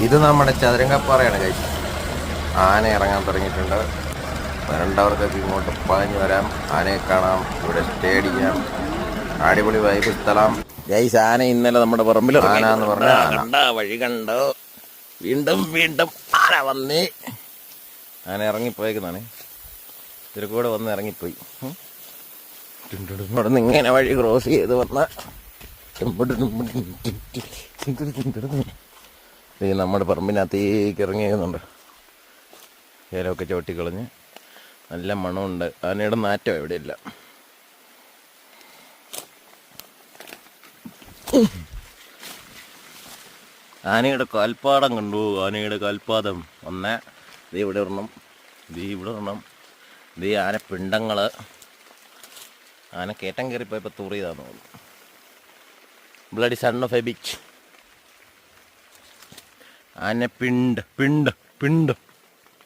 ഇത് നമ്മുടെ ചതുരംഗപ്പാറയാണ് കഴിച്ചത് ആന ഇറങ്ങാൻ തുടങ്ങിയിട്ടുണ്ട് വരണ്ടവർക്കൊക്കെ ഇങ്ങോട്ട് പാഞ്ഞു വരാം ആനയെ കാണാം ഇവിടെ സ്റ്റേ അടിക്കാം അടിപൊളി വൈബ് സ്ഥലം ഗൈസ് ആന ഇന്നലെ നമ്മുടെ പറമ്പിൽ ആന എന്ന് പറഞ്ഞ കണ്ട വഴി കണ്ടോ വീണ്ടും വീണ്ടും ആന വന്നേ ആന ഇറങ്ങിപ്പോയേക്കുന്നതാണ് ഇതിൽ കൂടെ വന്ന് ഇറങ്ങിപ്പോയി. ഇവിടെ നിന്ന് ഇങ്ങനെ വഴി ക്രോസ് ചെയ്ത് വന്ന ഈ നമ്മുടെ പറമ്പിനകത്തേക്ക് ഇറങ്ങിയിരുന്നുണ്ട് ഏലമൊക്കെ ചവിട്ടിക്കളഞ്ഞ് നല്ല മണമുണ്ട്. ആനയുടെ നാറ്റം എവിടെയില്ല. ആനയുടെ കാൽപ്പാടം കണ്ടു. ആനയുടെ കാൽപാദം ഒന്ന് ഇത് ഇവിടെ ഇടണം ഇത് ഇവിടെ ഇടണം ഈ ആന പിണ്ടങ്ങൾ ആന കയറ്റം കയറിപ്പോയപ്പോൾ തൂറിയതാണെന്ന് തോന്നുന്നു. Bloody son of a bitch ആന പിണ്ട് പിണ്ട് പിണ്ട്.